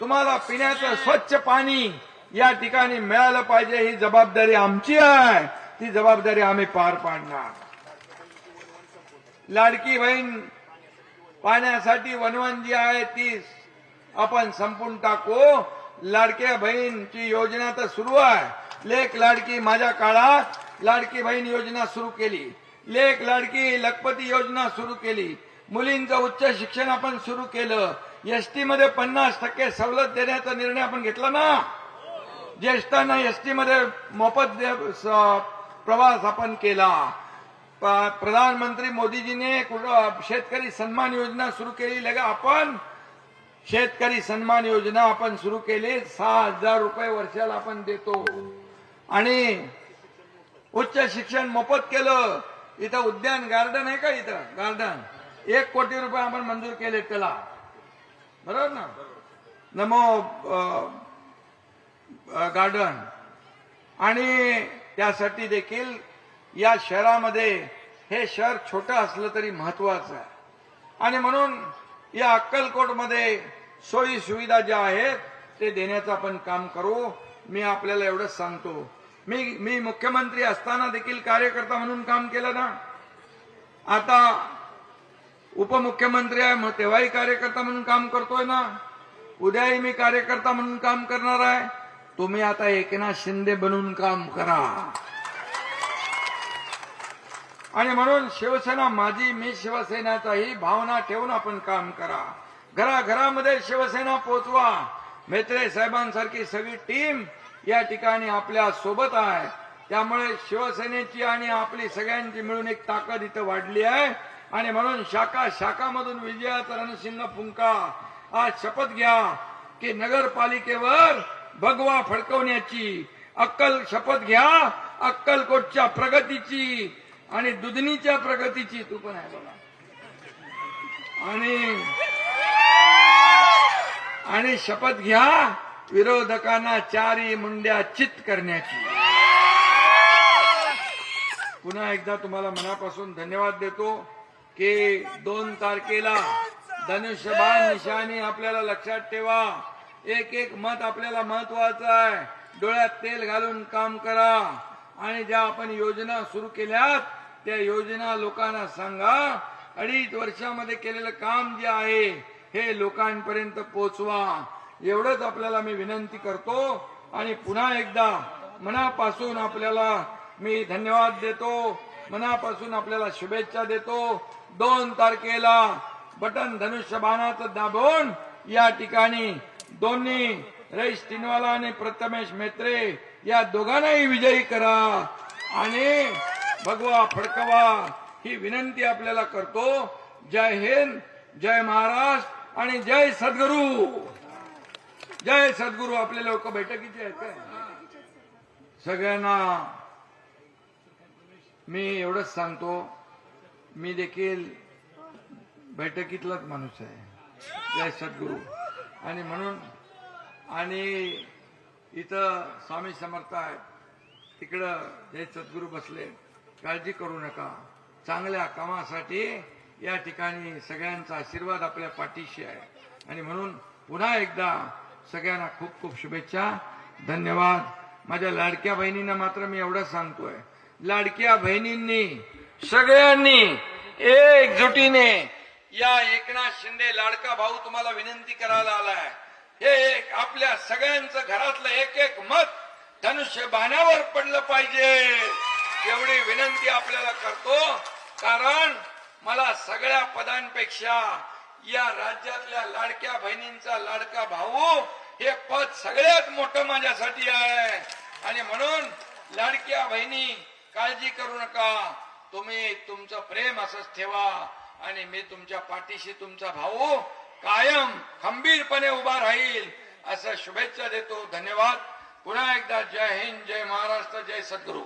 तुम्हाला पिण्याचं स्वच्छ पाणी या ठिकाणी मिळालं पाहिजे ही जबाबदारी आमची आहे. ती जबाबदारी आम्ही पार पाडणार. लाडकी बहीण पाण्यासाठी वनवन जी आहे ती आपण संपून टाकू. लाडक्या बहीणची योजना तर सुरू आहे. लेख लाडकी माझ्या काळात लाडकी बहीण योजना सुरू केली. लेख लाडकी लखपती योजना सुरू केली. मुलींचं उच्च शिक्षण आपण सुरू केलं. एसटी मध्ये पन्नास टक्के सवलत देण्याचा निर्णय आपण घेतला ना? ज्येष्ठांना एसटी मध्ये मोफत प्रवास आपण केला. प्रधानमंत्री मोदीजीने शेतकरी सन्मान योजना सुरू केली? लगा आपण शेतकरी सन्मान योजना आपण सुरू केली. सहा हजार रुपये वर्षाला आपण देतो. आणि उच्च शिक्षण मोफत केलं. इथं उद्यान गार्डन आहे का इथं? गार्डन. एक कोटी रुपये आपण मंजूर केले त्याला. बरोबर ना? नमो गार्डन. आणि त्यासाठी देखील या शहरामध्ये हे शहर छोटं असलं तरी महत्वाचं आहे. आणि म्हणून या अक्कलकोटमध्ये सोयी सुविधा ज्या आहेत ते देण्याचं आपण काम करू. मी आपल्याला एवढंच सांगतो. मी मी मुख्यमंत्री असताना देखील कार्यकर्ता म्हणून काम केलं ना? आता उपमुख्यमंत्री आहे मग तेव्हाही कार्यकर्ता म्हणून काम करतोय ना. उद्याही मी कार्यकर्ता म्हणून काम करणार आहे. तुम्ही आता एकनाथ शिंदे बनून काम करा. आणि म्हणून शिवसेना माझी मी शिवसेनाचा ही भावना ठेवून आपण काम करा. घराघरामध्ये शिवसेना पोचवा. मेत्रे साहेबांसारखी सगळी टीम या ठिकाणी आपल्यासोबत आहे. त्यामुळे शिवसेनेची आणि आपली सगळ्यांची मिळून एक ताकद इथं वाढली आहे. आणि म्हणून शाखा शाखामधून विजयाचा रणसिंह फुंका. आज शपथ घ्या की नगरपालिकेवर भगवा फडकवण्याची. अक्कल शपथ घ्या अक्कलकोटच्या प्रगतीची आणि दुधनीच्या प्रगतीची तू पण आहे बघा आणि आणि शपथ घ्या विरोधकांना चारी मुंड्या चित करण्याची. पुन्हा एकदा तुम्हाला मनापासून धन्यवाद देतो. की दोन तारखेला धनुष्यबाण निशाणी आपल्याला लक्षात ठेवा. एक एक मत आपल्याला महत्वाचं आहे. डोळ्यात तेल घालून काम करा. आणि ज्या आपण योजना सुरू केल्यात त्या योजना लोकांना सांगा. अडीच वर्षामध्ये केलेलं काम जे आहे हे लोकांपर्यंत पोचवा. एवढंच आपल्याला मी विनंती करतो. आणि पुन्हा एकदा मनापासून आपल्याला मी धन्यवाद देतो. मनापासून आपल्याला शुभेच्छा देतो. दोन तारखेला बटन धनुष्य बाणाचं दाबून या ठिकाणी दोन्ही रईश तिनवाला आणि प्रथमेश मेत्रे या दोघांनाही विजयी करा. आणि भगवा फडकवा ही विनंती आपल्याला करतो. जय हिंद जय महाराष्ट्र आणि जय सद्गुरू. जय सद्गुरू. आपले लोक बैठकीचे आहेत सगळ्यांना मी एवढंच सांगतो मी देखील बैठकीतलाच माणूस आहे. जय सद्गुरू. आणि म्हणून आणि इथं स्वामी समर्थ आहेत. तिकडं जय सद्गुरू बसले. काळजी करू नका. चांगल्या कामासाठी या ठिकाणी सगळ्यांचा आशीर्वाद आपल्या पाठीशी आहे. आणि म्हणून पुन्हा एकदा सगळ्यांना खूप खूप शुभेच्छा. धन्यवाद. माझ्या लाडक्या बहिणींना मात्र मी एवढंच सांगतोय. लाडक्या बहिणींनी सगळ्यांनी एकजुटीने या एकनाथ शिंदे लाडका भाऊ तुम्हाला विनंती करायला आलाय हे एक आपल्या सगळ्यांचं घरातलं एक एक मत धनुष्य बाण्यावर पडलं पाहिजे. एवढी विनंती आपल्याला करतो. कारण मला सगळ्या पदांपेक्षा या राज्यातल्या लाडक्या बहिणींचा लाडका भाऊ हे पद सगळ्यात मोठं माझ्यासाठी आहे. आणि म्हणून लाडक्या बहिणी काळजी करू नका. तुम्ही तुमचं प्रेम असंच ठेवा आणि मी तुमच्या पाठीशी तुमचा भाऊ कायम खंबीरपणे उभा राहील. असं शुभेच्छा देतो. धन्यवाद. पुन्हा एकदा जय हिंद जय महाराष्ट्र जय सद्गुरू.